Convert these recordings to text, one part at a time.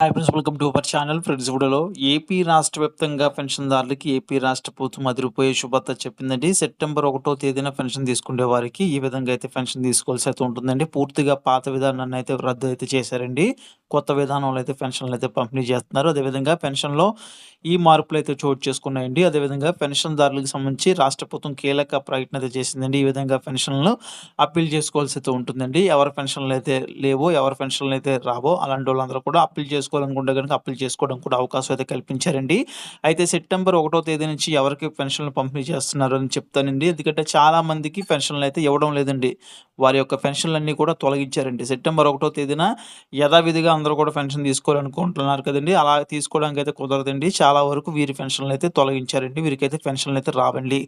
Hi friends welcome to our channel friends వీడియోలో AP రాష్ట్ర వ్యాప్తంగా పెన్షన్దారులకి ఏపీ రాష్ట్ర ప్రభుత్వం అదిరిపోయే శుభార్త చెప్పిందండి. సెప్టెంబర్ ఒకటో తేదీన పెన్షన్ తీసుకునే వారికి ఈ విధంగా అయితే పెన్షన్ తీసుకోవాల్సి అయితే ఉంటుందండి. పూర్తిగా పాత విధానాన్ని అయితే రద్దు అయితే చేశారండి. కొత్త విధానంలో అయితే పెన్షన్లు అయితే పంపిణీ చేస్తున్నారు. అదేవిధంగా పెన్షన్లో ఈ మార్పులు అయితే చోటు చేసుకున్నాయండి. అదేవిధంగా పెన్షన్దారులకు సంబంధించి రాష్ట్ర ప్రభుత్వం కీలక ప్రకటన అయితే చేసిందండి. ఈ విధంగా పెన్షన్లు అప్పీల్ చేసుకోవాల్సి అయితే ఉంటుందండి. ఎవరి పెన్షన్లు అయితే లేవో ఎవరి పెన్షన్లు అయితే రావో అలాంటి వాళ్ళందరూ కూడా అప్పీల్ చేసుకోవాలనుకుంటే కనుక అప్లై చేసుకోవడం కూడా అవకాశం అయితే కల్పించారండి. అయితే సెప్టెంబర్ ఒకటో తేదీ నుంచి ఎవరికి పెన్షన్లు పంపిణీ చేస్తున్నారు అని చెప్తానండి. ఎందుకంటే చాలా మందికి పెన్షన్లు అయితే ఇవ్వడం లేదండి. వారి యొక్క పెన్షన్లన్నీ కూడా తొలగించారండి. సెప్టెంబర్ ఒకటో తేదీన యథావిధిగా అందరూ కూడా పెన్షన్ తీసుకోవాలనుకుంటున్నారు కదండి. అలా తీసుకోవడానికి అయితే కుదరదండి. చాలా వరకు వీరి పెన్షన్లు అయితే తొలగించారండి. వీరికైతే పెన్షన్లు అయితే రావండి.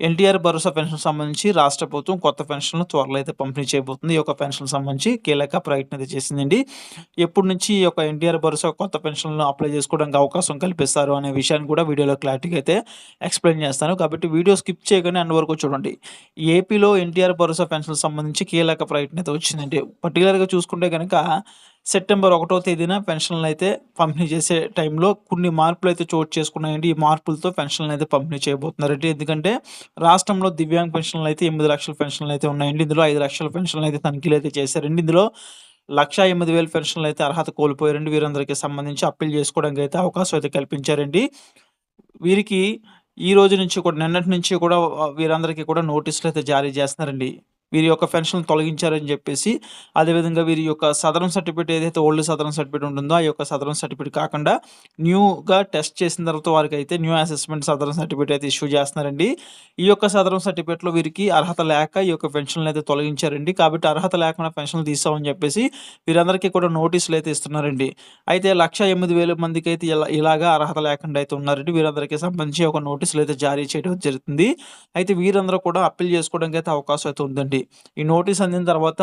ఎన్టీఆర్ భరోసా పెన్షన్ సంబంధించి రాష్ట్ర ప్రభుత్వం కొత్త పెన్షన్లు త్వరలో అయితే పంపిణీ చేయబోతుంది. ఈ యొక్క పెన్షన్ సంబంధించి కీలక ప్రయత్నం అయితే చేసిందండి. ఎప్పటి నుంచి ఈ యొక్క ఎన్టీఆర్ భరోసా కొత్త పెన్షన్లను అప్లై చేసుకోవడానికి అవకాశం కల్పిస్తారు అనే విషయాన్ని కూడా వీడియోలో క్లారిటీగా అయితే ఎక్స్ప్లెయిన్ చేస్తాను. కాబట్టి వీడియో స్కిప్ చేయగానే అండ్ వరకు చూడండి. ఏపీలో ఎన్టీఆర్ భరోసా పెన్షన్ సంబంధించి కీలక ప్రయత్నం అయితే వచ్చిందండి. పర్టికులర్గా చూసుకుంటే కనుక సెప్టెంబర్ ఒకటో తేదీన పెన్షన్లు అయితే పంపిణీ చేసే టైంలో కొన్ని మార్పులు అయితే చోటు చేసుకున్నాయండి. ఈ మార్పులతో పెన్షన్లు అయితే పంపిణీ చేయబోతున్నారండి. ఎందుకంటే రాష్ట్రంలో దివ్యాంగ్ పెన్షన్లు అయితే ఎనిమిది లక్షల పెన్షన్లు అయితే ఉన్నాయండి. ఇందులో ఐదు లక్షల పెన్షన్లు అయితే తనిఖీలు అయితే చేశారండి. ఇందులో లక్ష ఎనిమిది వేల పెన్షన్లు అయితే అర్హత కోల్పోయారండి. వీరందరికీ సంబంధించి అప్పీల్ చేసుకోవడానికి అయితే అవకాశం అయితే కల్పించారండి. వీరికి ఈ రోజు నుంచి కూడా నిన్నటి నుంచి కూడా వీరందరికీ కూడా నోటీసులు అయితే జారీ చేస్తున్నారండి. వీరి యొక్క పెన్షన్ తొలగించారని చెప్పేసి అదేవిధంగా వీరి యొక్క సదరం సర్టిఫికేట్ ఏదైతే ఓల్డ్ సదరం సర్టిఫికేట్ ఉంటుందో ఆ యొక్క సదరం సర్టిఫికేట్ కాకుండా న్యూగా టెస్ట్ చేసిన తర్వాత వారికి అయితే న్యూ అసెస్మెంట్ సదరం సర్టిఫికేట్ అయితే ఇష్యూ చేస్తున్నారండి. ఈ యొక్క సదరం సర్టిఫికేట్లో వీరికి అర్హత లేక ఈ యొక్క పెన్షన్లు అయితే తొలగించారండి. కాబట్టి అర్హత లేకుండా పెన్షన్లు తీసామని చెప్పేసి వీరందరికీ కూడా నోటీసులు అయితే ఇస్తున్నారండి. అయితే లక్ష ఎనిమిది వేల మందికి అయితే ఇలా ఇలాగా అర్హత లేకుండా అయితే ఉన్నారండి. వీరందరికీ సంబంధించి ఒక నోటీసులు అయితే జారీ చేయడం జరుగుతుంది. అయితే వీరందరూ కూడా అప్పీల్ చేసుకోవడానికి అయితే అవకాశం అయితే ఉందండి. ఈ నోటీస్ అందిన తర్వాత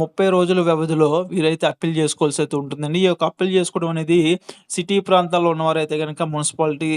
ముప్పై రోజుల వ్యవధిలో వీరైతే అప్పీల్ చేసుకోవాల్సి అయితే ఉంటుందండి. ఈ యొక్క అప్పీల్ చేసుకోవడం అనేది సిటీ ప్రాంతాల్లో ఉన్నవారైతే కనుక మున్సిపాలిటీ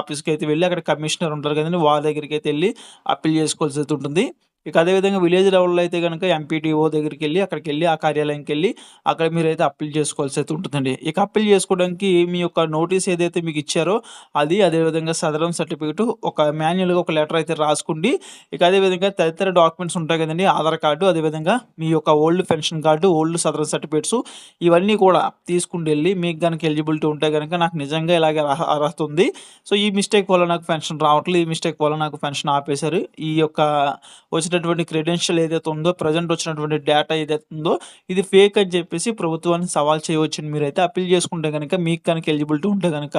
ఆఫీస్కి అయితే వెళ్ళి అక్కడ కమిషనర్ ఉంటారు కదండి వారి దగ్గరికి అయితే వెళ్ళి అప్పీల్ చేసుకోవాల్సి అయితే ఉంటుంది. ఇక అదేవిధంగా విలేజ్ లెవెల్లో అయితే కనుక ఎంపీటీఓ దగ్గరికి వెళ్ళి అక్కడికి వెళ్ళి ఆ కార్యాలయంకి వెళ్ళి అక్కడ మీరైతే అప్పీల్ చేసుకోవాల్సి అయితే ఉంటుందండి. ఇక అప్పీల్ చేసుకోవడానికి మీ యొక్క నోటీస్ ఏదైతే మీకు ఇచ్చారో అది అదేవిధంగా సదరం సర్టిఫికేట్ ఒక మాన్యువల్గా ఒక లెటర్ అయితే రాసుకోండి ఇక అదేవిధంగా తదితర డాక్యుమెంట్స్ ఉంటాయి కదండి ఆధార్ కార్డు అదేవిధంగా మీ యొక్క old pension card old Sadaram certificates ఇవన్నీ కూడా తీసుకుని వెళ్ళి మీకు కనుక ఎలిజిబిలిటీ ఉంటే కనుక నాకు నిజంగా ఇలాగే అర్హత ఉంది. సో ఈ మిస్టేక్ వల్ల నాకు పెన్షన్ రావట్లేదు ఈ మిస్టేక్ వల్ల నాకు పెన్షన్ ఆపేశారు. ఈ యొక్క వచ్చిన వచ్చినటువంటి క్రెడెన్షియల్ ఏదైతే ఉందో ప్రజెంట్ వచ్చినటువంటి డేటా ఏదైతే ఉందో ఇది ఫేక్ అని చెప్పేసి ప్రభుత్వాన్ని సవాల్ చేయవచ్చని మీరైతే అప్పీల్ చేసుకుంటే కనుక మీకు కనుక ఎలిజిబిలిటీ ఉంటే కనుక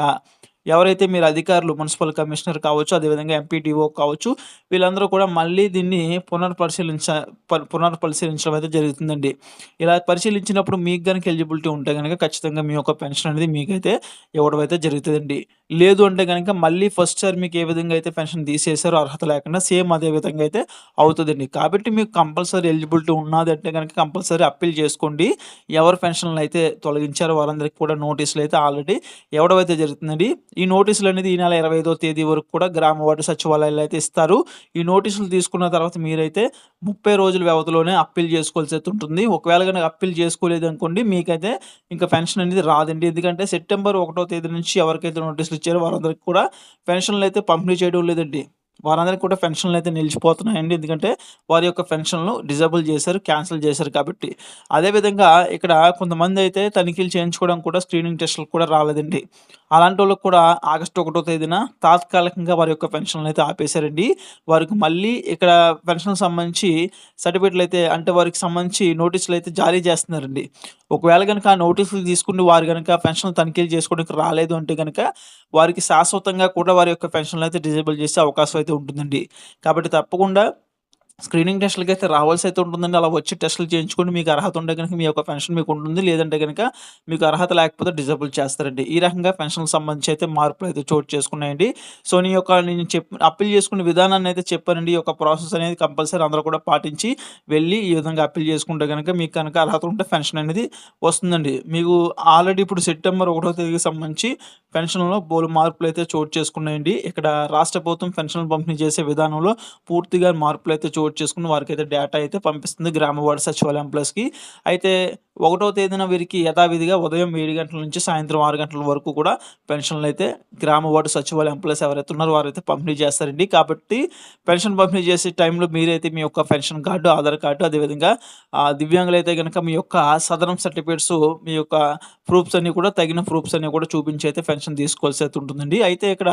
ఎవరైతే మీరు అధికారులు మున్సిపల్ కమిషనర్ కావచ్చు అదేవిధంగా ఎంపీడీఓ కావచ్చు వీళ్ళందరూ కూడా మళ్ళీ దీన్ని పునర్పరిశీలించ ప- పునర్పరిశీలించడం అయితే జరుగుతుందండి. ఇలా పరిశీలించినప్పుడు మీకు కనుక ఎలిజిబిలిటీ ఉంటే కనుక ఖచ్చితంగా మీ యొక్క పెన్షన్ అనేది మీకైతే ఇవ్వడం అయితే జరుగుతుందండి. లేదు అంటే కనుక మళ్ళీ ఫస్ట్ సార్ మీకు ఏ విధంగా అయితే పెన్షన్ తీసేసారో అర్హత లేకుండా సేమ్ అదే విధంగా అయితే అవుతుందండి. కాబట్టి మీకు కంపల్సరీ ఎలిజిబిలిటీ ఉన్నది అంటే కనుక కంపల్సరీ అప్పీల్ చేసుకోండి. ఎవరు పెన్షన్లు అయితే తొలగించారో వారందరికీ కూడా నోటీసులు అయితే ఆల్రెడీ ఇవ్వడం అయితే జరుగుతుందండి. ఈ నోటీసులు అనేది ఈ నెల ఇరవై ఐదో తేదీ వరకు కూడా గ్రామ వార్డు సచివాలయాలు అయితే ఇస్తారు. ఈ నోటీసులు తీసుకున్న తర్వాత మీరైతే ముప్పై రోజుల వ్యవధిలోనే అప్పీల్ చేసుకోవాల్సి అయితే ఉంటుంది. ఒకవేళ కనుక అప్పీల్ చేసుకోలేదు అనుకోండి మీకైతే ఇంకా పెన్షన్ అనేది రాదండి. ఎందుకంటే సెప్టెంబర్ ఒకటో తేదీ నుంచి ఎవరికైతే నోటీసులు ఇచ్చారో వారందరికీ కూడా పెన్షన్లు అయితే పంపిణీ చేయడం లేదండి. వారందరికీ కూడా పెన్షన్లు అయితే నిలిచిపోతున్నాయండి. ఎందుకంటే వారి యొక్క పెన్షన్లు డిజేబుల్ చేశారు క్యాన్సిల్ చేశారు కాబట్టి. అదేవిధంగా ఇక్కడ కొంతమంది అయితే తనిఖీలు చేయించుకోవడం కూడా స్క్రీనింగ్ టెస్టులు కూడా రాలేదండి. అలాంటి వాళ్ళకి కూడా ఆగస్టు ఒకటో తేదీన తాత్కాలికంగా వారి యొక్క పెన్షన్లు అయితే ఆపేశారండి. వారికి మళ్ళీ ఇక్కడ పెన్షన్ సంబంధించి సర్టిఫికెట్లు అయితే అంటే వారికి సంబంధించి నోటీసులు అయితే జారీ చేస్తున్నారండి. ఒకవేళ కనుక ఆ నోటీసులు తీసుకుని వారు కనుక పెన్షన్ తనిఖీలు చేసుకోవడానికి రాలేదు అంటే కనుక వారికి శాశ్వతంగా కూడా వారి యొక్క పెన్షన్లు అయితే డిజేబుల్ చేసే అవకాశం అయితే ఉంటుందండి. కాబట్టి తప్పకుండా స్క్రీనింగ్ టెస్టులకి అయితే రావాల్సి అయితే ఉంటుందండి. అలా వచ్చి టెస్టులు చేయించుకొని మీకు అర్హత ఉంటే కనుక మీ యొక్క పెన్షన్ మీకు ఉంటుంది. లేదంటే కనుక మీకు అర్హత లేకపోతే డిజబుల్ చేస్తారండి. ఈ రకంగా పెన్షన్కి సంబంధించి అయితే మార్పులు అయితే చోటు చేసుకున్నాయండి. సో నీ యొక్క నేను చెప్ అప్పీల్ చేసుకునే విధానాన్ని అయితే చెప్పానండి. ఈ యొక్క ప్రాసెస్ అనేది కంపల్సరీ అందరూ కూడా పాటించి వెళ్ళి ఈ విధంగా అప్పీల్ చేసుకుంటే కనుక మీకు కనుక అర్హత ఉంటే పెన్షన్ అనేది వస్తుందండి. మీకు ఆల్రెడీ ఇప్పుడు సెప్టెంబర్ ఒకటో తేదీకి సంబంధించి పెన్షన్‌లో బోల్డ్ మార్పులు అయితే చోటు చేసుకున్నాయండి. ఇక్కడ రాష్ట్ర ప్రభుత్వం పెన్షన్‌లు పంపిణీ చేసే విధానంలో పూర్తిగా మార్పులు అయితే చోటు చేసుకొని వారికైతే డేటా అయితే పంపిస్తుంది గ్రామ వార్డు సచివాలయం ఎంప్లాయీస్‌కి. అయితే ఒకటో తేదీన వీరికి యథావిధిగా ఉదయం ఏడు గంటల నుంచి సాయంత్రం ఆరు గంటల వరకు కూడా పెన్షన్‌లైతే గ్రామ వార్డు సచివాలయం ఎంప్లాయీస్ ఎవరైతే ఉన్నారో వారైతే పంపిణీ చేస్తారండి. కాబట్టి పెన్షన్ పంపిణీ చేసే టైంలో మీరైతే మీ యొక్క పెన్షన్ కార్డు, ఆధార్ కార్డు అదేవిధంగా దివ్యాంగులు దివ్యాంగులైతే కనుక మీ యొక్క సదరం సర్టిఫికేట్స్ మీ యొక్క ప్రూఫ్స్ అన్నీ కూడా తగిన ప్రూఫ్స్ అన్నీ కూడా చూపించి అయితే పెన్షన్ తీసుకోవాల్సి అయితే ఉంటుందండి. అయితే ఇక్కడ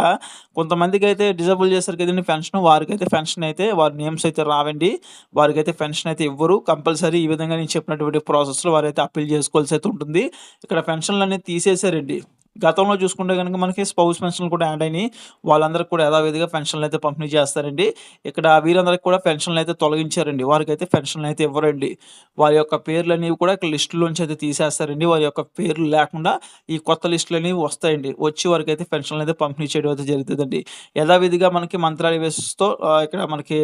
కొంతమందికైతే డిజేబుల్ చేశారు కదండి పెన్షన్ వారికైతే పెన్షన్ అయితే వారి నేమ్స్ అయితే రావండి. వారికైతే పెన్షన్ అయితే ఇవ్వరు. కంపల్సరీ ఈ విధంగా నేను చెప్పినటువంటి ప్రాసెస్‌లో వారైతే అప్పీల్ చేసుకోవాల్సి అయితే ఉంటుంది. ఇక్కడ పెన్షన్‌లనేవి తీసేశారండి. గతంలో చూసుకుంటే గనుక మనకి స్పౌస్ పెన్షన్‌లు కూడా యాడ్ అయినాయి. వాళ్ళందరికీ కూడా యథావిధిగా పెన్షన్‌లయితే పంపిణీ చేస్తారండి. ఇక్కడ వీరందరికి కూడా పెన్షన్లు అయితే తొలగించారండి. వారికైతే పెన్షన్‌లయితే ఇవ్వరండి. వారి యొక్క పేర్లు అనేవి కూడా ఇక్కడ లిస్ట్‌లోంచి అయితే తీసేస్తారండి. వారి యొక్క పేర్లు లేకుండా ఈ కొత్త లిస్టులనేవి వస్తాయండి. వచ్చి వారికైతే పెన్షన్‌లయితే పంపిణీ చేయడం అయితే జరుగుతుందండి యథావిధిగా మనకి మంత్రాల బేసిస్‌తో ఇక్కడ మనకి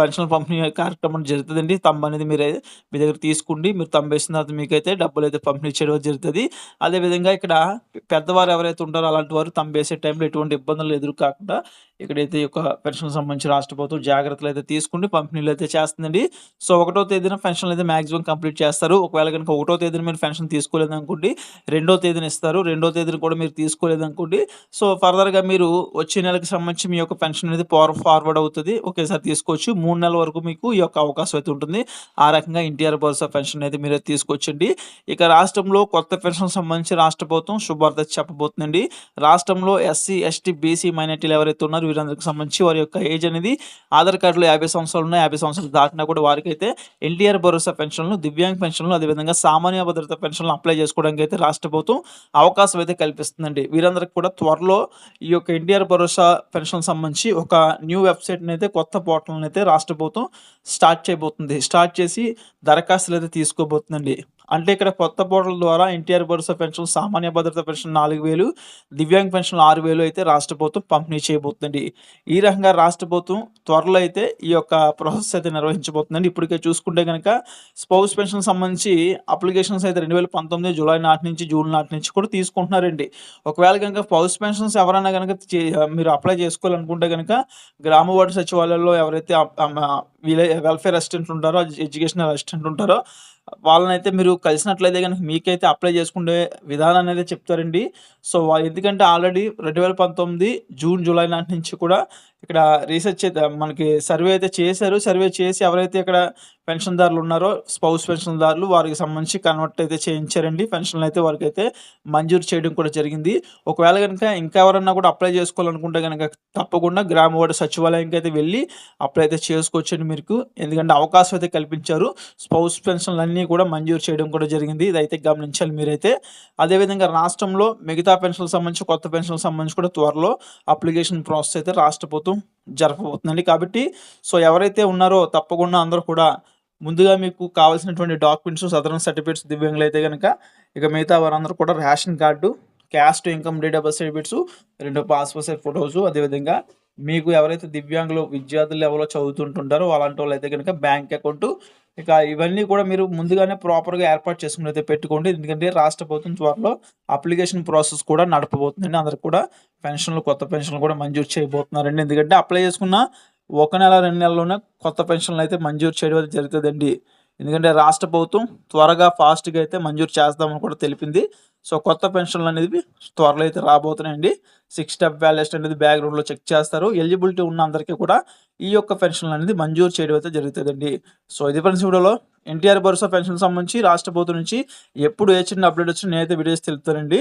పెన్షన్ పంపిణీ కార్యక్రమం జరుగుతుందండి థంబ్ అనేది మీరు మీ దగ్గర తీసుకోండి. మీరు థంబ్ వేసిన తర్వాత మీకైతే అయితే పంపిణీ చేయడం జరుగుతుంది అదేవిధంగా ఇక్కడ పెద్దవారు ఎవరైతే ఉంటారో అలాంటి వారు థంబ్ వేసే టైంలో ఎటువంటి ఇబ్బందులు ఎదురు కాకుండా ఇక్కడైతే యొక్క పెన్షన్‌కి సంబంధించి రాష్ట్ర ప్రభుత్వం జాగ్రత్తలైతే తీసుకుండి అయితే చేస్తుందండి. సో, ఒకటో తేదీన పెన్షన్‌లయితే మాక్సిమం కంప్లీట్ చేస్తారు. ఒకవేళ కనుక ఒకటో తేదీన మీరు పెన్షన్ తీసుకోలేదు అనుకోండి రెండో తేదీన ఇస్తారు. రెండో తేదీన కూడా మీరు తీసుకోలేదు అనుకోండి సో, ఫర్దర్‌గా మీరు వచ్చే నెలకు సంబంధించి మీ యొక్క పెన్షన్ అనేది ఫార్వర్డ్ అవుతుంది ఒకేసారి తీసుకోవచ్చు. మూడు నెలల వరకు మీకు ఈ యొక్క అవకాశం అయితే ఉంటుంది. ఆ రకంగా ఎన్టీఆర్ భరోసా పెన్షన్ అయితే మీరు తీసుకొచ్చండి ఇక రాష్ట్రంలో కొత్త పెన్షన్ సంబంధించి రాష్ట్ర ప్రభుత్వం శుభార్త చెప్పబోతుందండి. రాష్ట్రంలో ఎస్సీ, ఎస్టీ, బీసీ మైనార్టీలు ఎవరైతే ఉన్నారో వీరందరికి సంబంధించి వారి యొక్క ఏజ్ అనేది ఆధార్ కార్డులో యాభై సంవత్సరాలు ఉన్నాయి. 50 సంవత్సరాలు దాటినా కూడా వారికైతే ఎన్టీఆర్ భరోసా పెన్షన్‌లు, దివ్యాంగ్ పెన్షన్‌లు అదేవిధంగా సామాన్య భద్రత పెన్షన్‌లు అప్లై చేసుకోవడానికి అయితే రాష్ట్ర ప్రభుత్వం అవకాశం అయితే కల్పిస్తుందండి. వీరందరికి కూడా త్వరలో ఈ యొక్క ఎన్టీఆర్ భరోసా పెన్షన్ సంబంధించి ఒక న్యూ వెబ్‌సైట్‌ని అయితే కొత్త పోర్టల్‌ని అయితే రాష్ట్ర ప్రభుత్వం స్టార్ట్ చేయబోతుంది. స్టార్ట్ చేసి దరఖాస్తులైతే తీసుకోబోతుందండి. అంటే ఇక్కడ కొత్త పోర్టల్ ద్వారా ఎన్టీఆర్ భరోసా పెన్షన్, సామాన్య భద్రత పెన్షన్ 4000 దివ్యాంగ్ పెన్షన్ ఆరు వేలు అయితే రాష్ట్ర ప్రభుత్వం పంపిణీ చేయబోతుందండి. ఈ రకంగా రాష్ట్ర ప్రభుత్వం త్వరలో అయితే ఈ యొక్క ప్రాసెస్ అయితే నిర్వహించబోతుందండి. ఇప్పటికే చూసుకుంటే గనక స్పౌస్ పెన్షన్ సంబంధించి అప్లికేషన్స్ అయితే రెండు వేల పంతొమ్మిది జూలై నాటి నుంచి జూన్ నాటి నుంచి కూడా తీసుకుంటున్నారండి. ఒకవేళ గనక స్పౌస్ పెన్షన్స్ ఎవరైనా కనుక మీరు అప్లై చేసుకోవాలనుకుంటే కనుక గ్రామ వార్డు సచివాలయాల్లో ఎవరైతే అప్ వెల్ఫేర్ అసిస్టెంట్ ఉంటారో, ఎడ్యుకేషనల్ అసిస్టెంట్ ఉంటారో వాళ్ళనైతే మీరు కలిసినట్లయితే కనుక మీకైతే అప్లై చేసుకునే విధానాన్ని అయితే చెప్తారండి. సో, ఎందుకంటే ఆల్రెడీ 2019 జూన్, జూలై నాటి నుంచి కూడా ఇక్కడ రీసెర్చ్ అయితే మనకి సర్వే అయితే చేశారు. సర్వే చేసి ఎవరైతే ఇక్కడ పెన్షన్‌దారులు ఉన్నారో స్పౌస్ పెన్షన్‌దారులు వారికి సంబంధించి కన్వర్ట్ అయితే చేయించారండి. పెన్షన్లు అయితే వారికైతే మంజూరు చేయడం కూడా జరిగింది. ఒకవేళ కనుక ఇంకా ఎవరన్నా కూడా అప్లై చేసుకోవాలనుకుంటే గనక తప్పకుండా గ్రామ వార్డు సచివాలయంకి అయితే వెళ్ళి అప్లై అయితే చేసుకోవచ్చండి మీకు. ఎందుకంటే అవకాశం అయితే కల్పించారు. స్పౌస్ పెన్షన్లు అన్నీ కూడా మంజూరు చేయడం కూడా జరిగింది. ఇదైతే గమనించాలి మీరైతే. అదేవిధంగా రాష్ట్రంలో మిగతా పెన్షన్‌లకు సంబంధించి కొత్త పెన్షన్‌లకు సంబంధించి కూడా త్వరలో అప్లికేషన్ ప్రాసెస్ అయితే రాష్ట్ర ప్రభుత్వం జరపబోతుందండి. కాబట్టి సో, ఎవరైతే ఉన్నారో తప్పకుండా అందరూ కూడా ముందుగా మీకు కావాల్సినటువంటి డాక్యుమెంట్స్, సదరన్ సర్టిఫికేట్స్ దివ్యాంగులు అయితే కనుక ఇక మిగతా వారందరూ కూడా ration card, caste income date of birth certificates, రెండు పాస్‌పోర్ట్ సైజ్ ఫోటోస్ అదేవిధంగా మీకు ఎవరైతే దివ్యాంగులు విద్యార్థులు ఎవరో చదువుతుంటుంటారో అలాంటి వాళ్ళైతే కనుక బ్యాంక్ అకౌంట్ ఇక ఇవన్నీ కూడా మీరు ముందుగానే ప్రాపర్‌గా ఏర్పాటు చేసుకుని అయితే పెట్టుకోండి. ఎందుకంటే రాష్ట్ర ప్రభుత్వం త్వరలో అప్లికేషన్ ప్రాసెస్ కూడా నడపబోతుందండి. అందరికి కూడా పెన్షన్‌లు కొత్త పెన్షన్‌లు కూడా మంజూరు చేయబోతున్నారండి. ఎందుకంటే అప్లై చేసుకున్న ఒక నెల, రెండు నెలల్లోనే కొత్త పెన్షన్లు అయితే మంజూరు చేయడం జరుగుతుందండి ఎందుకంటే రాష్ట్ర ప్రభుత్వం త్వరగా ఫాస్ట్‌గా అయితే మంజూరు చేస్తామని కూడా తెలిపింది. సో, కొత్త పెన్షన్లు అనేది త్వరలో అయితే రాబోతున్నాయండి. సిక్స్ స్టెప్ బ్యాలెస్ట్ అనేది బ్యాక్‌గ్రౌండ్‌లో చెక్ చేస్తారు. ఎలిజిబిలిటీ ఉన్న అందరికీ కూడా ఈ యొక్క పెన్షన్లు అనేది మంజూరు చేయడం అయితే జరుగుతుందండి సో, ఇది ఫ్రెండ్స్ వీడియోలో ఎన్టీఆర్ భరోసా పెన్షన్ సంబంధించి రాష్ట్ర ప్రభుత్వం నుంచి ఎప్పుడు ఏ చిన్న అప్డేట్ వచ్చినా నేనైతే వీడియోస్ తెలుపుతానండి.